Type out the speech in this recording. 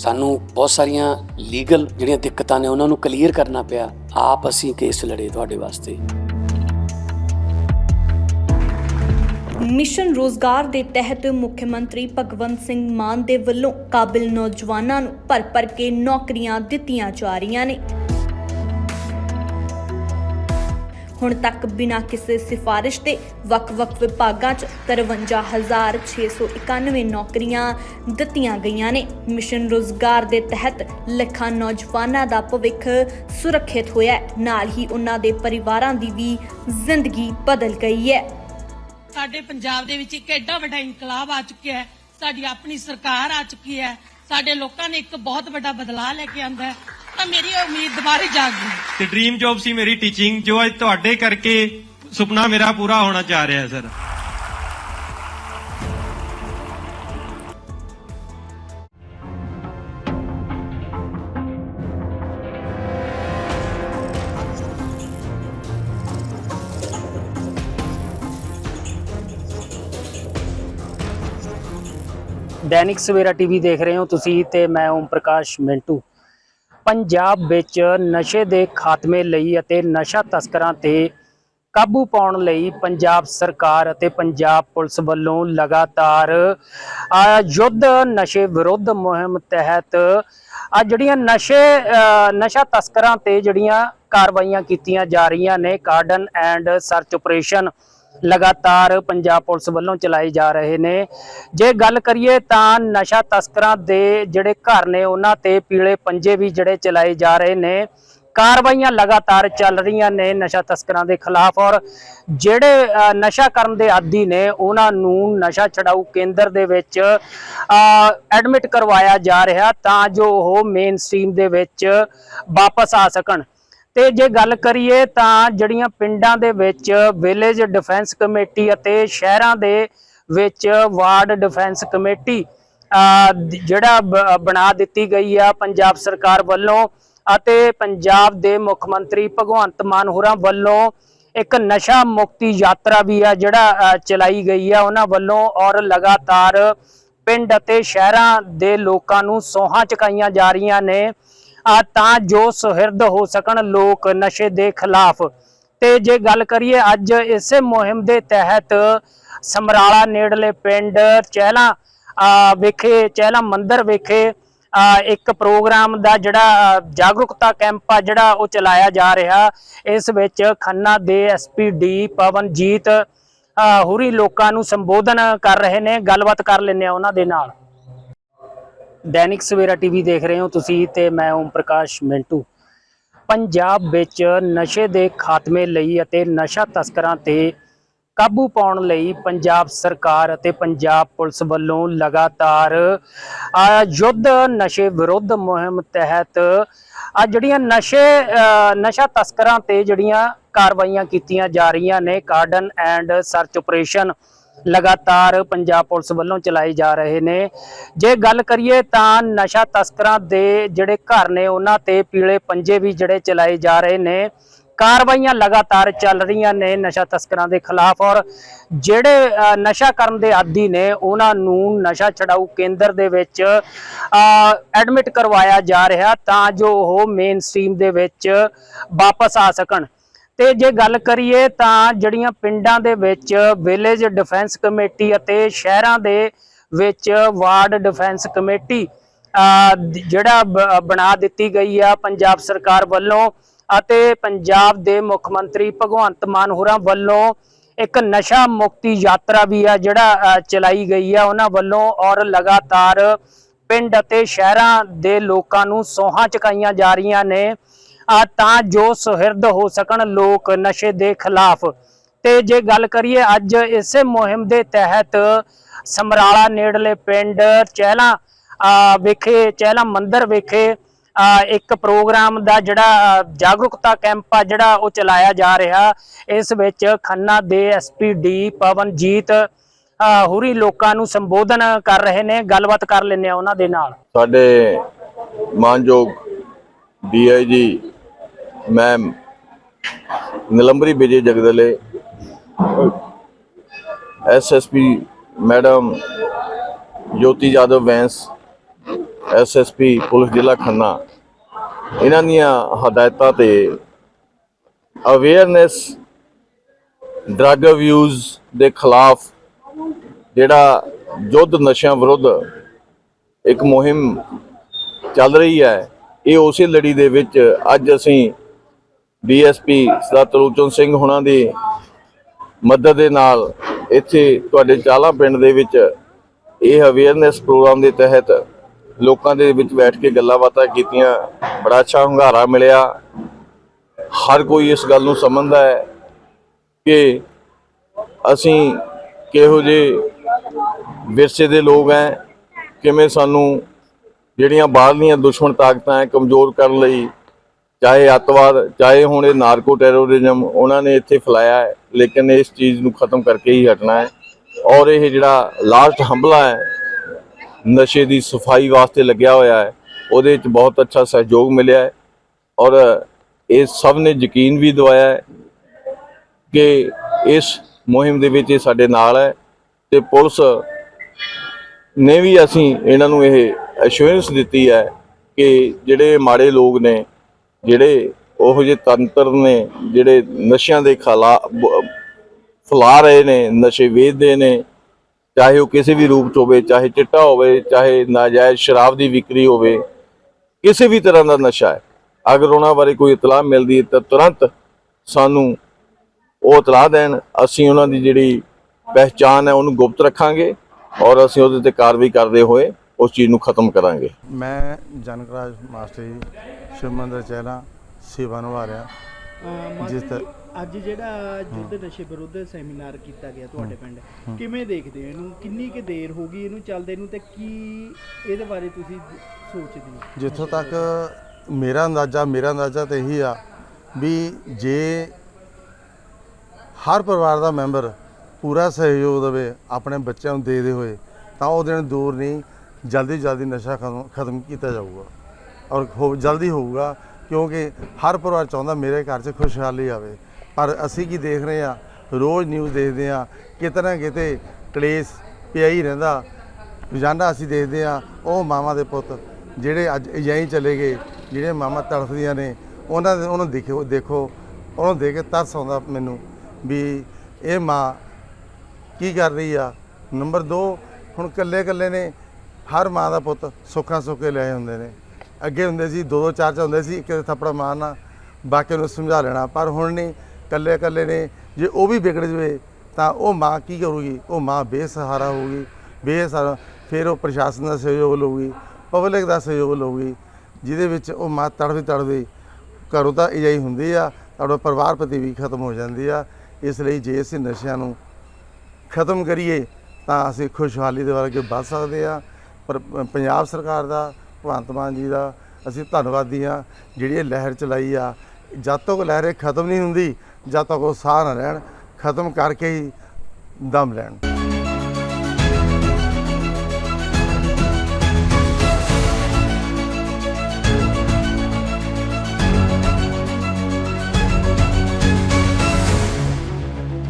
ਸਾਨੂੰ ਬਹੁਤ ਸਾਰੀਆਂ ਲੀਗਲ ਜਿਹੜੀਆਂ ਦਿੱਕਤਾਂ ਨੇ ਉਹਨਾਂ ਨੂੰ ਕਲੀਅਰ ਕਰਨਾ ਪਿਆ। ਆਪ ਅਸੀਂ ਕੇਸ ਲੜੇ ਤੁਹਾਡੇ ਵਾਸਤੇ। ਮਿਸ਼ਨ ਰੋਜ਼ਗਾਰ ਦੇ ਤਹਿਤ ਮੁੱਖ ਮੰਤਰੀ ਭਗਵੰਤ ਸਿੰਘ ਮਾਨ ਦੇ ਵੱਲੋਂ ਕਾਬਿਲ ਨੌਜਵਾਨਾਂ ਨੂੰ ਭਰ ਭਰ ਕੇ ਨੌਕਰੀਆਂ ਦਿੱਤੀਆਂ ਜਾ ਰਹੀਆਂ ਨੇ। ਹੁਣ ਤੱਕ ਬਿਨਾਂ ਕਿਸੇ ਸਿਫਾਰਿਸ਼ ਦੇ ਵੱਖ-ਵੱਖ ਵਿਭਾਗਾਂ 'ਚ 53691 ਨੌਕਰੀਆਂ ਦਿੱਤੀਆਂ ਗਈਆਂ ਨੇ। ਮਿਸ਼ਨ ਰੋਜ਼ਗਾਰ ਦੇ ਤਹਿਤ ਲੱਖਾਂ ਨੌਜਵਾਨਾਂ ਦਾ ਭਵਿੱਖ ਸੁਰੱਖਿਅਤ ਹੋਇਆ ਹੈ। ਨਾਲ ਹੀ ਉਹਨਾਂ ਦੇ ਪਰਿਵਾਰਾਂ ਦੀ ਵੀ ਜ਼ਿੰਦਗੀ ਬਦਲ ਗਈ ਹੈ। ਸਾਡੇ ਪੰਜਾਬ ਦੇ ਵਿੱਚ ਇੱਕ ਐਡਾ ਵੱਡਾ ਇਨਕਲਾਬ ਆ ਚੁੱਕਿਆ ਹੈ। ਸਾਡੀ ਆਪਣੀ ਸਰਕਾਰ ਆ ਚੁੱਕੀ ਹੈ। ਸਾਡੇ ਲੋਕਾਂ ਨੇ ਇੱਕ ਬਹੁਤ ਵੱਡਾ ਬਦਲਾਅ ਲੈ ਕੇ ਆਂਦਾ ਹੈ। ਤਾਂ ਮੇਰੀ ਉਮੀਦ ਦੁਬਾਰੇ ਜਾਗ ਗਈ। ਤੇ ਡ੍ਰੀਮ ਜੌਬ ਸੀ ਮੇਰੀ ਟੀਚਿੰਗ ਜੋ ਅੱਜ ਤੁਹਾਡੇ ਕਰਕੇ ਸੁਪਨਾ ਮੇਰਾ ਪੂਰਾ ਹੋਣਾ ਜਾ ਰਿਹਾ ਹੈ ਸਰ ਦੈਨਿਕ ਸਵੇਰਾ ਟੀਵੀ ਦੇਖ ਰਹੇ ਹੋ ਤੁਸੀਂ ਤੇ ਮੈਂ ਓਮ ਪ੍ਰਕਾਸ਼ ਮਿੰਟੂ। ਪੰਜਾਬ ਵਿੱਚ ਨਸ਼ੇ ਦੇ ਖਾਤਮੇ ਲਈ ਅਤੇ ਨਸ਼ਾ ਤਸਕਰਾਂ ਤੇ ਕਾਬੂ ਪਾਉਣ ਲਈ ਪੰਜਾਬ ਸਰਕਾਰ ਅਤੇ ਪੰਜਾਬ ਪੁਲਿਸ ਵੱਲੋਂ ਲਗਾਤਾਰ ਆ ਯੁੱਧ ਨਸ਼ੇ ਵਿਰੁੱਧ ਮੁਹਿੰਮ ਤਹਿਤ ਆ ਜਿਹੜੀਆਂ ਨਸ਼ੇ ਅ, ਨਸ਼ਾ ਤਸਕਰਾਂ ਤੇ ਜਿਹੜੀਆਂ ਕਾਰਵਾਈਆਂ ਕੀਤੀਆਂ ਜਾ ਰਹੀਆਂ ਨੇ ਕਾਰਡਨ ਐਂਡ ਸਰਚ ਆਪਰੇਸ਼ਨ ਲਗਾਤਾਰ ਪੰਜਾਬ ਪੁਲਿਸ ਵੱਲੋਂ ਚਲਾਏ ਜਾ ਰਹੇ ਨੇ। ਜੇ ਗੱਲ ਕਰੀਏ ਤਾਂ ਨਸ਼ਾ ਤਸਕਰਾਂ ਦੇ ਜਿਹੜੇ ਘਰ ਨੇ, ਉਹਨਾਂ ਤੇ ਪੀਲੇ ਪੰਜੇ ਵੀ ਜਿਹੜੇ ਚਲਾਏ ਜਾ ਰਹੇ ਨੇ। ਕਾਰਵਾਈਆਂ ਲਗਾਤਾਰ ਚੱਲ ਰਹੀਆਂ ਨੇ ਨਸ਼ਾ ਤਸਕਰਾਂ ਦੇ ਖਿਲਾਫ ਔਰ ਜਿਹੜੇ ਨਸ਼ਾ ਕਰਨ ਦੇ ਆਦੀ ਨੇ, ਉਹਨਾਂ ਨੂੰ ਨਸ਼ਾ ਛਡਾਊ ਕੇਂਦਰ ਦੇ ਵਿੱਚ ਐਡਮਿਟ ਕਰਵਾਇਆ ਜਾ ਰਿਹਾ ਤਾਂ ਜੋ ਉਹ ਮੇਨ ਸਟ੍ਰੀਮ ਦੇ ਵਿੱਚ ਵਾਪਸ ਆ ਸਕਣ। ਤੇ ਜੇ ਗੱਲ ਕਰੀਏ ਤਾਂ ਜਿਹੜੀਆਂ ਪਿੰਡਾਂ ਦੇ ਵਿੱਚ ਵਿਲੇਜ ਡਿਫੈਂਸ ਕਮੇਟੀ ਅਤੇ ਸ਼ਹਿਰਾਂ ਦੇ ਵਿੱਚ ਵਾਰਡ ਡਿਫੈਂਸ ਕਮੇਟੀ ਜਿਹੜਾ ਬ- ਬਣਾ ਦਿੱਤੀ ਗਈ ਆ ਪੰਜਾਬ ਸਰਕਾਰ ਵੱਲੋਂ ਅਤੇ ਪੰਜਾਬ ਦੇ ਮੁੱਖ ਮੰਤਰੀ ਭਗਵੰਤ ਮਾਨ ਹੋਰਾਂ ਵੱਲੋਂ ਇੱਕ ਨਸ਼ਾ ਮੁਕਤੀ ਯਾਤਰਾ ਵੀ ਆ ਜਿਹੜਾ ਚਲਾਈ ਗਈ ਆ ਉਹਨਾਂ ਵੱਲੋਂ ਔਰ ਲਗਾਤਾਰ ਪਿੰਡ ਅਤੇ ਸ਼ਹਿਰਾਂ ਦੇ ਲੋਕਾਂ ਨੂੰ ਸੋਹਾਂ ਚੁਕਾਈਆਂ ਜਾ ਰਹੀਆਂ ਨੇ। ਤਾਂ ਜੋ ਸੁਹਿਰਦ ਹੋ ਸਕਣ ਲੋਕ ਨਸ਼ੇ ਦੇ ਖਿਲਾਫ। ਤੇ ਜੇ ਗੱਲ ਕਰੀਏ ਅੱਜ ਇਸੇ ਮੁਹਿੰਮ ਦੇ ਤਹਿਤ ਸਮਰਾਲਾ ਨੇੜਲੇ ਪਿੰਡ ਚਹਿਲਾ ਵਿਖੇ ਚਹਿਲਾ ਮੰਦਿਰ ਵਿਖੇ ਆ, ਇੱਕ ਪ੍ਰੋਗਰਾਮ ਦਾ ਜਿਹੜਾ ਜਾਗਰੂਕਤਾ ਕੈਂਪ ਆ ਜਿਹੜਾ ਉਹ ਚਲਾਇਆ ਜਾ ਰਿਹਾ। ਇਸ ਵਿੱਚ ਖੰਨਾ ਦੇ ਐਸਪੀਡੀ ਪਵਨਜੀਤ ਆ, ਹੋਰੀ ਲੋਕਾਂ ਨੂੰ ਸੰਬੋਧਨ ਕਰ ਰਹੇ ਨੇ। ਗੱਲਬਾਤ ਕਰ ਲੈਂਦੇ ਆ ਉਹਨਾਂ ਦੇ ਨਾਲ। ਦੈਨਿਕ ਸਵੇਰਾ ਟੀਵੀ ਦੇਖ ਰਹੇ ਹੋ ਤੁਸੀਂ ਤੇ ਮੈਂ ਓਮ ਪ੍ਰਕਾਸ਼ ਮਿੰਟੂ। ਪੰਜਾਬ ਵਿੱਚ ਨਸ਼ੇ ਦੇ ਖਾਤਮੇ ਲਈ ਅਤੇ ਨਸ਼ਾ ਤਸਕਰਾਂ ਤੇ ਕਾਬੂ ਪਾਉਣ ਲਈ ਪੰਜਾਬ ਸਰਕਾਰ ਅਤੇ ਪੰਜਾਬ ਪੁਲਿਸ ਵੱਲੋਂ ਲਗਾਤਾਰ ਯੁੱਧ ਨਸ਼ੇ ਵਿਰੁੱਧ ਮੁਹਿੰਮ ਤਹਿਤ ਆ ਜਿਹੜੀਆਂ ਨਸ਼ੇ ਅ, ਨਸ਼ਾ ਤਸਕਰਾਂ ਤੇ ਜਿਹੜੀਆਂ ਕਾਰਵਾਈਆਂ ਕੀਤੀਆਂ ਜਾ ਰਹੀਆਂ ਨੇ ਕਾਰਡਨ ਐਂਡ ਸਰਚ ਆਪਰੇਸ਼ਨ ਲਗਾਤਾਰ ਪੰਜਾਬ ਪੁਲਿਸ ਵੱਲੋਂ ਚਲਾਏ ਜਾ ਰਹੇ ਨੇ। ਜੇ ਗੱਲ ਕਰੀਏ ਤਾਂ ਨਸ਼ਾ ਤਸਕਰਾਂ ਦੇ ਜਿਹੜੇ ਘਰ ਨੇ, ਉਹਨਾਂ ਤੇ ਪੀਲੇ ਪੰਜੇ ਵੀ ਜਿਹੜੇ ਚਲਾਏ ਜਾ ਰਹੇ ਨੇ। ਕਾਰਵਾਈਆਂ ਲਗਾਤਾਰ ਚੱਲ ਰਹੀਆਂ ਨੇ ਨਸ਼ਾ ਤਸਕਰਾਂ ਦੇ ਖਿਲਾਫ ਔਰ ਜਿਹੜੇ ਨਸ਼ਾ ਕਰਨ ਦੇ ਆਦੀ ਨੇ, ਉਹਨਾਂ ਨੂੰ ਨਸ਼ਾ ਛਡਾਊ ਕੇਂਦਰ ਦੇ ਵਿੱਚ ਐਡਮਿਟ ਕਰਵਾਇਆ ਜਾ ਰਿਹਾ ਤਾਂ ਜੋ ਉਹ ਮੇਨ ਸਟ੍ਰੀਮ ਦੇ ਵਿੱਚ ਵਾਪਸ ਆ ਸਕਣ। ਤੇ ਜੇ ਗੱਲ ਕਰੀਏ ਤਾਂ ਜਿਹੜੀਆਂ ਪਿੰਡਾਂ ਦੇ ਵਿੱਚ ਵਿਲੇਜ ਡਿਫੈਂਸ ਕਮੇਟੀ ਅਤੇ ਸ਼ਹਿਰਾਂ ਦੇ ਵਿੱਚ ਵਾਰਡ ਡਿਫੈਂਸ ਕਮੇਟੀ ਜਿਹੜਾ ਬ- ਬਣਾ ਦਿੱਤੀ ਗਈ ਆ ਪੰਜਾਬ ਸਰਕਾਰ ਵੱਲੋਂ ਅਤੇ ਪੰਜਾਬ ਦੇ ਮੁੱਖ ਮੰਤਰੀ ਭਗਵੰਤ ਮਾਨ ਹੋਰਾਂ ਵੱਲੋਂ ਇੱਕ ਨਸ਼ਾ ਮੁਕਤੀ ਯਾਤਰਾ ਵੀ ਆ ਜਿਹੜਾ ਚਲਾਈ ਗਈ ਆ ਉਹਨਾਂ ਵੱਲੋਂ ਔਰ ਲਗਾਤਾਰ ਪਿੰਡ ਅਤੇ ਸ਼ਹਿਰਾਂ ਦੇ ਲੋਕਾਂ ਨੂੰ ਸੋਹਾਂ ਚੁਕਾਈਆਂ ਜਾ ਰਹੀਆਂ ਨੇ। ਆ ਤਾਂ ਜੋ ਸੁਹਿਰਦ ਹੋ ਸਕਣ ਲੋਕ ਨਸ਼ੇ ਦੇ ਖਿਲਾਫ। ਤੇ ਜੇ ਗੱਲ ਕਰੀਏ ਅੱਜ ਇਸੇ ਮੁਹਿੰਮ ਦੇ ਤਹਿਤ ਸਮਰਾਲਾ ਨੇੜਲੇ ਪਿੰਡ ਚਹਿਲਾ ਵਿਖੇ, ਚਹਿਲਾ ਮੰਦਿਰ ਵਿਖੇ ਇੱਕ ਪ੍ਰੋਗਰਾਮ ਦਾ ਜਿਹੜਾ ਜਾਗਰੂਕਤਾ ਕੈਂਪ ਆ ਜਿਹੜਾ ਉਹ ਚਲਾਇਆ ਜਾ ਰਿਹਾ। ਇਸ ਵਿੱਚ ਖੰਨਾ ਦੇ ਐਸਪੀਡੀ ਪਵਨਜੀਤ ਹੁਰੀ ਲੋਕਾਂ ਨੂੰ ਸੰਬੋਧਨ ਕਰ ਰਹੇ ਨੇ। ਗੱਲਬਾਤ ਕਰ ਲੈਂਦੇ ਆ ਉਹਨਾਂ ਦੇ ਨਾਲ। ਸਾਡੇ ਮਾਨਯੋਗ DIG ma'am Nilambari Vijay Jagdale SSP madam Jyoti Jadhav Vains SSP police ਜ਼ਿਲ੍ਹਾ ਖੰਨਾ, ਇਹਨਾਂ ਦੀਆਂ ਹਦਾਇਤਾਂ ਤੇ ਅਵੇਅਰਨੈਸ ਡਰੱਗ ਅਬਿਊਜ਼ ਦੇ ਖਿਲਾਫ ਜਿਹੜਾ ਯੁੱਧ ਨਸ਼ਿਆਂ ਵਿਰੁੱਧ ਇੱਕ ਮੁਹਿੰਮ ਚੱਲ ਰਹੀ ਹੈ, ਇਹ ਉਸੇ ਲੜੀ ਦੇ ਵਿੱਚ ਅੱਜ ਅਸੀਂ ਡੀਐਸਪੀ ਸਰਦਾਰ ਤਰਲੋਚਨ ਸਿੰਘ ਹੁਣਾਂ ਦੀ ਮਦਦ ਦੇ ਨਾਲ ਇੱਥੇ ਤੁਹਾਡੇ ਚਾਲਾ ਪਿੰਡ ਦੇ ਵਿੱਚ ਇਹ ਅਵੇਅਰਨੈਸ ਪ੍ਰੋਗਰਾਮ ਦੇ ਤਹਿਤ ਲੋਕਾਂ ਦੇ ਵਿੱਚ ਬੈਠ ਕੇ ਗੱਲਾਂ ਬਾਤਾਂ ਕੀਤੀਆਂ। ਬੜਾ ਅੱਛਾ ਹੁੰਗਾਰਾ ਮਿਲਿਆ। ਹਰ ਕੋਈ ਇਸ ਗੱਲ ਨੂੰ ਸਮਝਦਾ ਹੈ ਕਿ ਅਸੀਂ ਕਿਹੋ ਜਿਹੇ ਵਿਰਸੇ ਦੇ ਲੋਕ ਹੈ, ਕਿਵੇਂ ਸਾਨੂੰ ਜਿਹੜੀਆਂ ਬਾਹਰਲੀਆਂ ਦੁਸ਼ਮਣ ਤਾਕਤਾਂ ਹੈ, ਕਮਜ਼ੋਰ ਕਰਨ ਲਈ ਚਾਹੇ ਅੱਤਵਾਦ, ਚਾਹੇ ਹੁਣ ਇਹ ਨਾਰਕੋ ਟੈਰੋਰਿਜ਼ਮ, ਉਹਨਾਂ ਨੇ ਇੱਥੇ ਫੈਲਾਇਆ ਹੈ, ਲੇਕਿਨ ਇਸ ਚੀਜ਼ ਨੂੰ ਖਤਮ ਕਰਕੇ ਹੀ ਹਟਣਾ ਹੈ। ਔਰ ਇਹ ਜਿਹੜਾ ਲਾਸਟ ਹਮਲਾ ਹੈ, ਨਸ਼ੇ ਦੀ ਸਫ਼ਾਈ ਵਾਸਤੇ ਲੱਗਿਆ ਹੋਇਆ ਹੈ, ਉਹਦੇ ਵਿੱਚ ਬਹੁਤ ਅੱਛਾ ਸਹਿਯੋਗ ਮਿਲਿਆ ਹੈ। ਔਰ ਇਹ ਸਭ ਨੇ ਯਕੀਨ ਵੀ ਦਵਾਇਆ ਹੈ ਕਿ ਇਸ ਮੁਹਿੰਮ ਦੇ ਵਿੱਚ ਇਹ ਸਾਡੇ ਨਾਲ ਹੈ ਤੇ ਪੁਲਿਸ ਨੇ ਵੀ ਅਸੀਂ ਇਹਨਾਂ ਨੂੰ ਇਹ ਅਸ਼ੋਰੈਂਸ ਦਿੱਤੀ ਹੈ ਕਿ ਜਿਹੜੇ ਮਾੜੇ ਲੋਕ ਨੇ ਜਿਹੜੇ ਉਹੋ ਜਿਹੇ ਤੰਤਰ ਨੇ, ਜਿਹੜੇ ਨਸ਼ਿਆਂ ਦੇ ਖਿਲਾ, ਬ- ਫੈਲਾ ਰਹੇ ਨੇ, ਨਸ਼ੇ ਵੇਚਦੇ ਨੇ, ਚਾਹੇ ਉਹ ਕਿਸੇ ਵੀ ਰੂਪ ਚ ਹੋਵੇ, ਚਾਹੇ ਚਿੱਟਾ ਹੋਵੇ, ਚਾਹੇ ਨਾਜਾਇਜ਼ ਸ਼ਰਾਬ ਦੀ ਵਿਕਰੀ ਹੋਵੇ, ਕਿਸੇ ਵੀ ਤਰ੍ਹਾਂ ਦਾ ਨਸ਼ਾ ਹੈ। ਅਗਰ ਉਹਨਾਂ ਬਾਰੇ ਕੋਈ ਇਤਲਾਹ ਮਿਲਦੀ ਹੈ, ਤਾਂ ਤੁਰੰਤ ਸਾਨੂੰ ਉਹ ਇਤਲਾਹ ਦੇਣ। ਅਸੀਂ ਉਹਨਾਂ ਦੀ ਜਿਹੜੀ ਪਹਿਚਾਣ ਹੈ, ਉਹਨੂੰ ਗੁਪਤ ਰੱਖਾਂਗੇ ਔਰ ਅਸੀਂ ਉਹਦੇ ਤੇ ਕਾਰਵਾਈ ਕਰਦੇ ਹੋਏ ਉਸ ਚੀਜ਼ ਨੂੰ ਖਤਮ ਕਰਾਂਗੇ। ਮੈਂ ਜਨਕਰਾਜ ਮਾਸਟਰ ਜੀ ਸ਼ਿਵ ਮੰਦਰ ਚਹਿਲਾ ਸੇਵਾ ਨਿਭਾ ਰਿਹਾ। ਜਿਸ ਤਰ੍ਹਾਂ ਅੱਜ ਜਿਹੜਾ ਯੁੱਧ ਨਸ਼ੇ ਵਿਰੁੱਧ ਸੈਮੀਨਾਰ ਕੀਤਾ ਗਿਆ ਤੁਹਾਡੇ ਪਿੰਡ ਕਿਵੇਂ ਦੇਖਦੇ ਹੋ ਇਹਨੂੰ? ਕਿੰਨੀ ਕੁ ਦੇਰ ਹੋ ਗਈ ਇਹਨੂੰ ਚੱਲਦੇ ਨੂੰ ਤੇ ਕੀ ਇਹਦੇ ਬਾਰੇ ਤੁਸੀਂ ਸੋਚਦੇ ਹੋ? ਜਿੱਥੋਂ ਤੱਕ ਮੇਰਾ ਅੰਦਾਜ਼ਾ ਮੇਰਾ ਅੰਦਾਜ਼ਾ ਤਾਂ ਇਹੀ ਆ ਵੀ ਜੇ ਹਰ ਪਰਿਵਾਰ ਦਾ ਮੈਂਬਰ ਪੂਰਾ ਸਹਿਯੋਗ ਦੇਵੇ ਆਪਣੇ ਬੱਚਿਆਂ ਨੂੰ ਦੇ ਦੇ ਹੋਏ ਤਾਂ ਉਹ ਦਿਨ ਦੂਰ ਨਹੀਂ ਜਲਦੀ ਜਲਦੀ ਨਸ਼ਾ ਖਤਮ ਖਤਮ ਕੀਤਾ ਜਾਊਗਾ। ਔਰ ਹੋ, ਜਲਦੀ ਹੋਊਗਾ, ਕਿਉਂਕਿ ਹਰ ਪਰਿਵਾਰ ਚਾਹੁੰਦਾ ਮੇਰੇ ਘਰ 'ਚ ਖੁਸ਼ਹਾਲੀ ਆਵੇ। ਪਰ ਅਸੀਂ ਕੀ ਦੇਖ ਰਹੇ ਆ ਰੋਜ਼ ਨਿਊਜ਼ ਦੇਖਦੇ ਆ ਕਿਤੇ ਨਾ ਕਿਤੇ ਕਲੇਸ਼ ਪਿਆ ਹੀ ਰਹਿੰਦਾ। ਰੋਜ਼ਾਨਾ ਅਸੀਂ ਦੇਖਦੇ ਆ ਉਹ ਮਾਵਾਂ ਦੇ ਪੁੱਤ ਜਿਹੜੇ ਅੱਜ ਅਜਾਈ ਚਲੇ ਗਏ, ਜਿਹੜੇ ਮਾਵਾਂ ਤੜਫਦੀਆਂ ਨੇ, ਉਹਨਾਂ ਦੇ, ਉਹਨੂੰ ਦੇਖੋ ਦੇਖੋ, ਉਹਨੂੰ ਦੇਖ ਕੇ ਤਰਸ ਆਉਂਦਾ ਮੈਨੂੰ ਵੀ ਇਹ ਮਾਂ ਕੀ ਕਰ ਰਹੀ ਆ। ਨੰਬਰ 2 ਹੁਣ ਕੱਲੇ ਕੱਲੇ ਨੇ ਹਰ ਮਾਂ ਦਾ ਪੁੱਤ ਸੁੱਖਾਂ ਸੁੱਕੇ ਲਏ ਹੁੰਦੇ ਨੇ। ਅੱਗੇ ਹੁੰਦੇ ਸੀ, ਦੋ ਦੋ ਚਾਰ ਚਾਰ ਹੁੰਦੇ ਸੀ, ਇੱਕ ਦੇ ਥੱਪੜ ਮਾਰਨਾ, ਬਾਕੀ ਨੂੰ ਸਮਝਾ ਲੈਣਾ। ਪਰ ਹੁਣ ਨਹੀਂ ਕੱਲੇ ਕੱਲੇ ਨੇ, ਜੇ ਉਹ ਵੀ ਵਿਗੜ ਜਵੇ, ਤਾਂ ਉਹ ਮਾਂ ਕੀ ਕਰੂਗੀ? ਉਹ ਮਾਂ ਬੇਸਹਾਰਾ ਹੋਊਗੀ, ਬੇਸਹਾਰਾ, ਫਿਰ ਉਹ ਪ੍ਰਸ਼ਾਸਨ ਦਾ ਸਹਿਯੋਗ ਲਊਗੀ, ਪਬਲਿਕ ਦਾ ਸਹਿਯੋਗ ਲਊਗੀ, ਜਿਹਦੇ ਵਿੱਚ ਉਹ ਮਾਂ ਤੜਫੀ ਤੜਫੀ ਘਰੋਂ ਤਾਂ ਇਜਾਈ ਹੁੰਦੀ ਆ, ਤੁਹਾਡਾ ਪਰਿਵਾਰ ਪ੍ਰਤੀ ਵੀ ਖਤਮ ਹੋ ਜਾਂਦੀ ਆ। ਇਸ ਲਈ ਜੇ ਅਸੀਂ ਨਸ਼ਿਆਂ ਨੂੰ ਖਤਮ ਕਰੀਏ, ਤਾਂ ਅਸੀਂ ਖੁਸ਼ਹਾਲੀ ਦੇ ਵੱਲ ਅੱਗੇ ਵੱਧ ਸਕਦੇ ਆ। ਪਰ ਪੰਜਾਬ ਸਰਕਾਰ ਦਾ, ਭਗਵੰਤ ਮਾਨ ਜੀ ਦਾ, ਅਸੀਂ ਧੰਨਵਾਦੀ ਆ ਜਿਹੜੀ ਇਹ ਲਹਿਰ ਚਲਾਈ ਆ, ਜਦ ਤੱਕ ਲਹਿਰ ਇਹ ਖਤਮ ਨਹੀਂ ਹੁੰਦੀ, ਜਦ ਤੱਕ ਉਹ ਸਾਹ ਨਾ ਲੈਣ, ਖਤਮ ਕਰਕੇ ਹੀ ਦਮ ਲੈਣ।